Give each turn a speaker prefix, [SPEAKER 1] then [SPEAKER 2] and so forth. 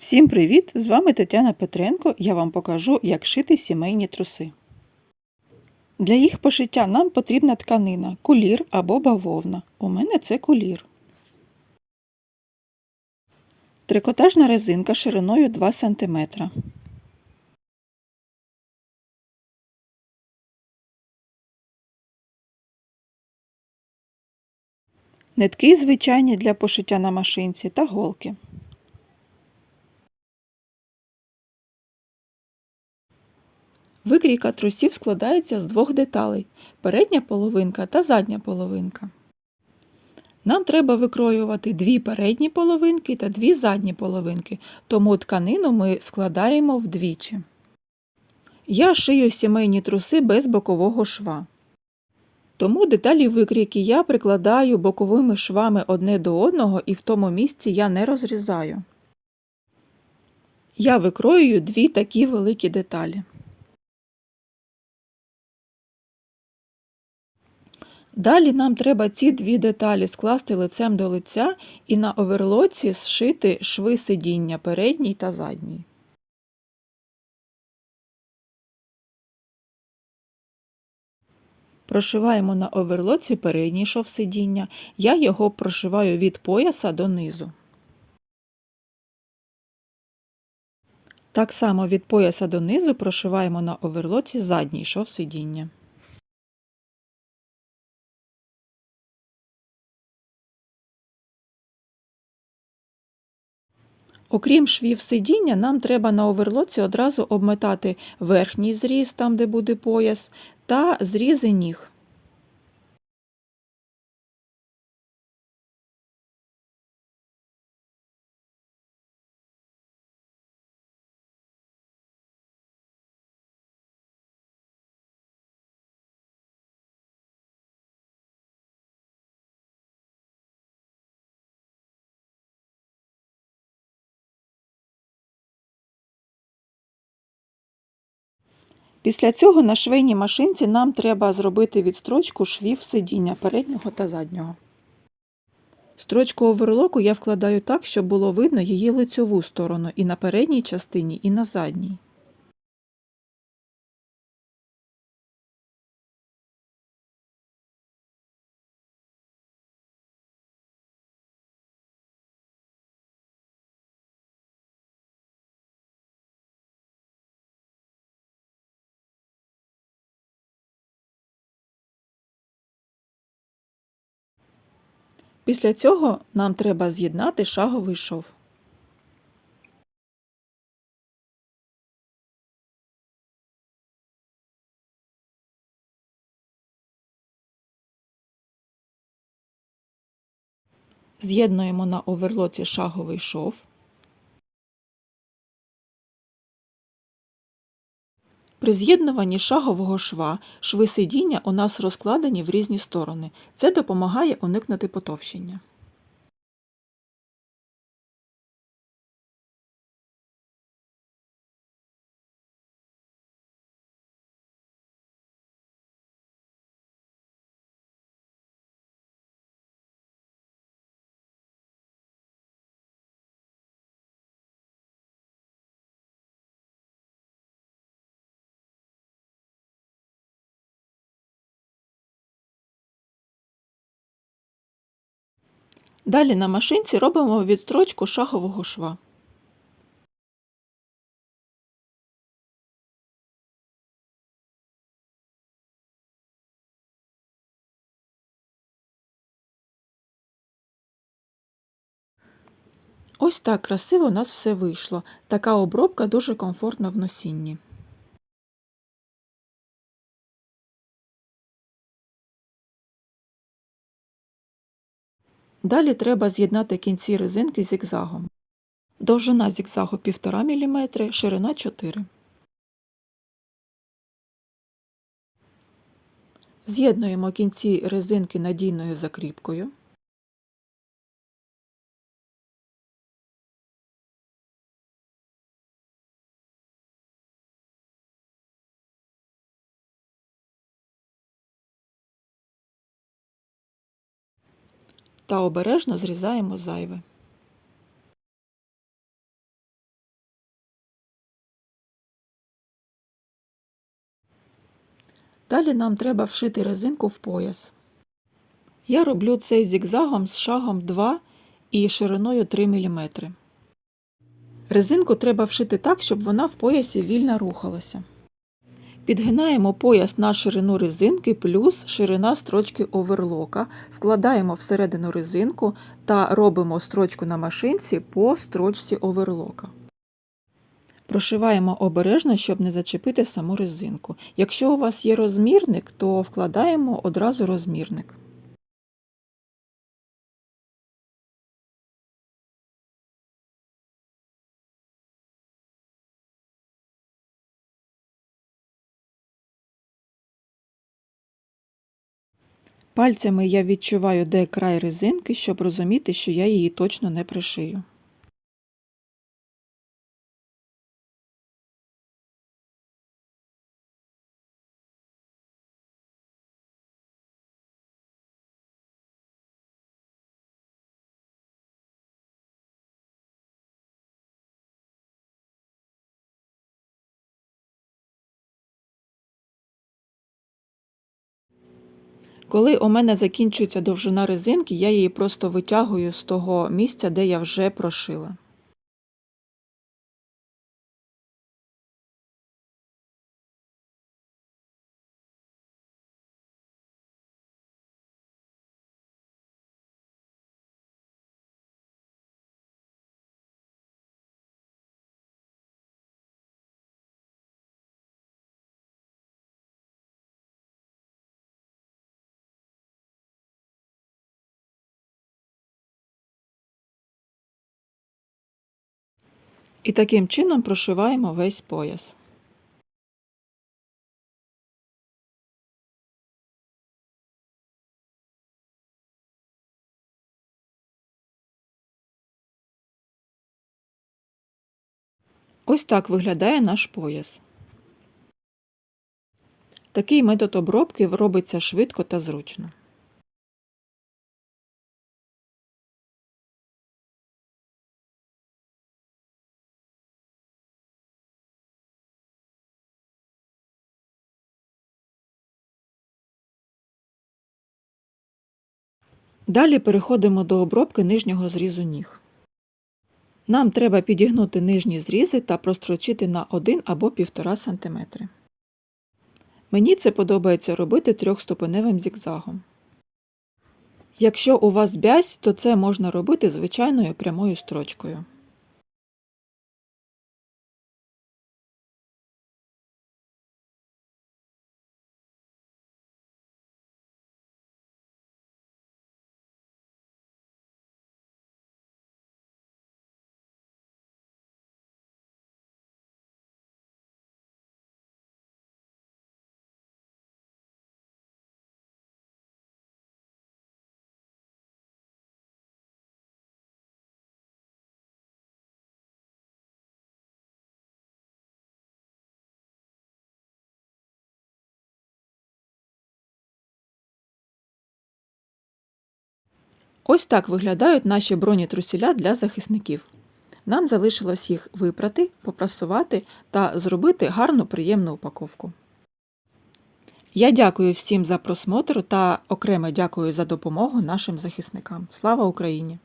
[SPEAKER 1] Всім привіт! З вами Тетяна Петренко. Я вам покажу, як шити сімейні труси. Для їх пошиття нам потрібна тканина кулір або бавовна. У мене це кулір. Трикотажна резинка шириною 2 см. Нитки звичайні для пошиття на машинці та голки. Викрійка трусів складається з двох деталей передня половинка та задня половинка. Нам треба викроювати дві передні половинки та дві задні половинки, тому тканину ми складаємо вдвічі. Я шию сімейні труси без бокового шва. Тому деталі викрійки я прикладаю боковими швами одне до одного і в тому місці я не розрізаю. Я викроюю дві такі великі деталі. Далі нам треба ці дві деталі скласти лицем до лиця і на оверлоці зшити шви сидіння передній та задній. Прошиваємо на оверлоці передній шов сидіння. Я його прошиваю від пояса до низу. Так само від пояса до низу прошиваємо на оверлоці задній шов сидіння. Окрім швів сидіння, нам треба на оверлоці одразу обметати верхній зріз, там де буде пояс, та зрізи ніг. Після цього на швейній машинці нам треба зробити відстрочку швів сидіння переднього та заднього. Строчку оверлоку я вкладаю так, щоб було видно її лицьову сторону і на передній частині, і на задній. Після цього нам треба з'єднати шаговий шов. З'єднуємо на оверлоці шаговий шов. При з'єднуванні шагового шва шви сидіння у нас розкладені в різні сторони. Це допомагає уникнути потовщення. Далі на машинці робимо відстрочку шагового шва. Ось так красиво у нас все вийшло. Така обробка дуже комфортна в носінні. Далі треба з'єднати кінці резинки зігзагом. Довжина зігзагу 1,5 мм, ширина 4 З'єднуємо кінці резинки надійною закріпкою. та обережно зрізаємо зайве. Далі нам треба вшити резинку в пояс. Я роблю це зігзагом з шагом 2 і шириною 3 мм. Резинку треба вшити так, щоб вона в поясі вільно рухалася. Підгинаємо пояс на ширину резинки плюс ширина строчки оверлока, вкладаємо всередину резинку та робимо строчку на машинці по строчці оверлока. Прошиваємо обережно, щоб не зачепити саму резинку. Якщо у вас є розмірник, то вкладаємо одразу розмірник. Пальцями я відчуваю, де край резинки, щоб розуміти, що я її точно не пришию. Коли у мене закінчується довжина резинки, я її просто витягую з того місця, де я вже прошила. І таким чином прошиваємо весь пояс. Ось так виглядає наш пояс. Такий метод обробки робиться швидко та зручно. Далі переходимо до обробки нижнього зрізу ніг. Нам треба підігнути нижні зрізи та прострочити на 1 або 1,5 см. Мені це подобається робити трьохступеневим зігзагом. Якщо у вас бязь, то це можна робити звичайною прямою строчкою. Ось так виглядають наші бронетрусіля для захисників. Нам залишилось їх випрати, попрасувати та зробити гарну приємну упаковку. Я дякую всім за просмотр та окремо дякую за допомогу нашим захисникам. Слава Україні!